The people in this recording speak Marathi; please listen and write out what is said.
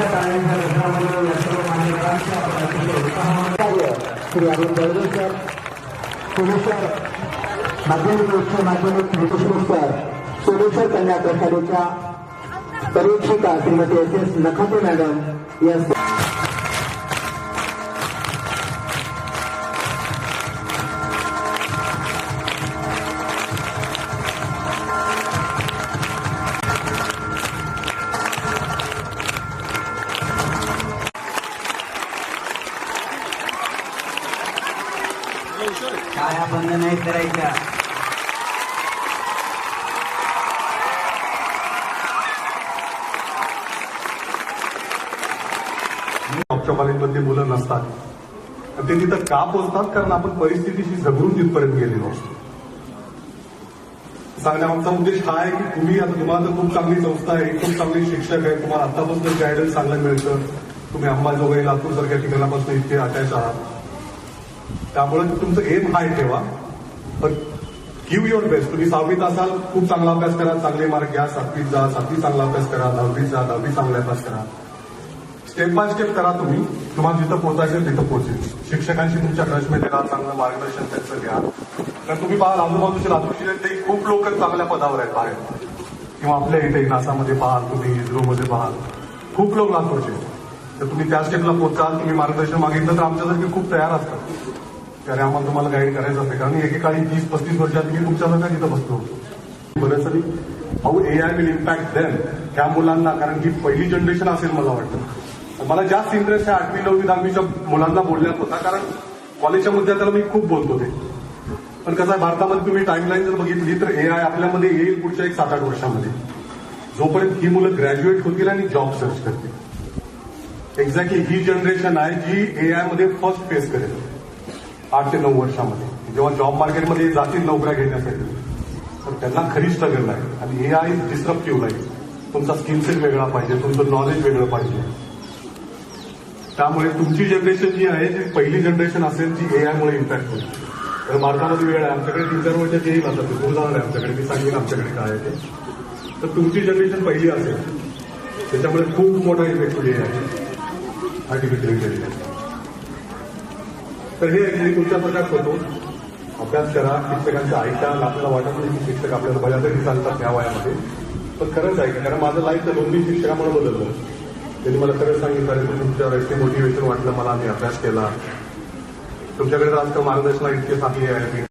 जोरदार माध्यमिक उच्च माध्यमिक निकषनुसार सोमेश्वर कन्या प्रसारीच्या परीक्षिका Shrimati S S Nakhate madam या टाळ्या बंद नाही करायच्या. कॉलेजमधली मुलं नसतात. ते तिथं का पोचतात? कारण आपण परिस्थितीशी झगडून तिथपर्यंत गेलेलो असतो. सांगण्या आमचा उद्देश हा आहे की तुम्ही आता तुम्हाला तर खूप चांगली संस्था आहे खूप चांगले शिक्षक आहे तुम्हाला आतापासून गायडन्स चांगलं मिळतं. तुम्ही अंबाजोगाई लातूर सारख्या ठिकाणापासून इथे अटॅच आहात. त्यामुळे तुमचं एम हाय ठेवा पण गिव्ह युअर बेस्ट तुम्ही सहावीत असाल खूप चांगला अभ्यास करा चांगले मार्क घ्या सातवीत जा सातवी चांगला अभ्यास करा दहावीत जा दहावी चांगला अभ्यास करा. स्टेप बाय स्टेप करा तुम्ही. तुम्हाला जिथं पोहोचायचं तिथं पोहोचेल शिक्षकांशी तुमच्या क्रशमध्ये राहा चांगलं मार्गदर्शन त्यांचं घ्या. तर तुम्ही पाहाल आजूबाजूचे लातूरचे ते खूप लोक चांगल्या पदावर आहेत बाहेर. किंवा आपल्या इथे नासामध्ये पाहाल तुम्ही इस्रोमध्ये पाहाल. खूप लोक लातूरचे तर तुम्ही त्या स्टेपला पोहोचाल तुम्ही मार्गदर्शन मागितलं तर आमच्यासारखे खूप तयार असतात. कारण आम्हाला तुम्हाला गाईड करायचं असते. कारण एकेकाळी तीस पस्तीस वर्षात मी तुमच्यासारखा तिथं बसतो बरं तरी how a I will impact them त्या मुलांना कारण की पहिली जनरेशन असेल मला वाटतं. मला जास्त इंटरेस्ट आहे आठवी नववी दहावीच्या मुलांना बोलण्यात होता. कारण कॉलेजच्या मुद्द्याला मी खूप बोलतो ते पण कसं आहे भारतामध्ये तुम्ही टाईमलाईन जर बघितली तर ए आय आपल्यामध्ये येईल पुढच्या एक सात आठ वर्षामध्ये. जोपर्यंत ही मुलं ग्रॅज्युएट होतील आणि जॉब सर्च करतील. एक्झॅक्टली ही जनरेशन आहे जी ए आयमध्ये फर्स्ट फेस करेल. आठ ते नऊ वर्षामध्ये. जेव्हा जॉब मार्केटमध्ये जातील नोकऱ्या घेण्यासाठी. तर त्यांना खरी स्ट्रगल आहे. आणि ए आय डिस्ट्रप्टिव्ह आहे तुमचा स्किल सेट वेगळा पाहिजे तुमचं नॉलेज वेगळं पाहिजे. त्यामुळे तुमची जनरेशन जी आहे ती पहिली जनरेशन असेल जी ए मुळे इम्पॅक्ट होईल. तर भारतामध्ये वेळ आहे. आमच्याकडे तीन चार वर्षात येईल आता ते जाणार आहे आमच्याकडे. मी सांगेन आमच्याकडे काय आहे ते. तर तुमची जनरेशन पहिली असेल. त्याच्यामुळे खूप मोठा इफेक्ट होईल आहे आर्टिफिशियल इंटेलिजन्स तर हे ऍक्च्युली तुमच्या प्रकाश होतो. अभ्यास करा शिक्षकांचं ऐका आपल्याला वाटत नाही की शिक्षक आपल्याला बऱ्यापैकी चालतात या वयामध्ये. पण खरंच ऐका कारण माझं लाईफ तर दोन्ही शिक्षकामुळे बदललं. त्यांनी मला खरंच सांगितलं अरे तुमच्यावर इतके मोटिवेशन वाटलं मला मी अभ्यास केला. तुमच्याकडे तर आजकाल मार्गदर्शनाला इतके साथी आहे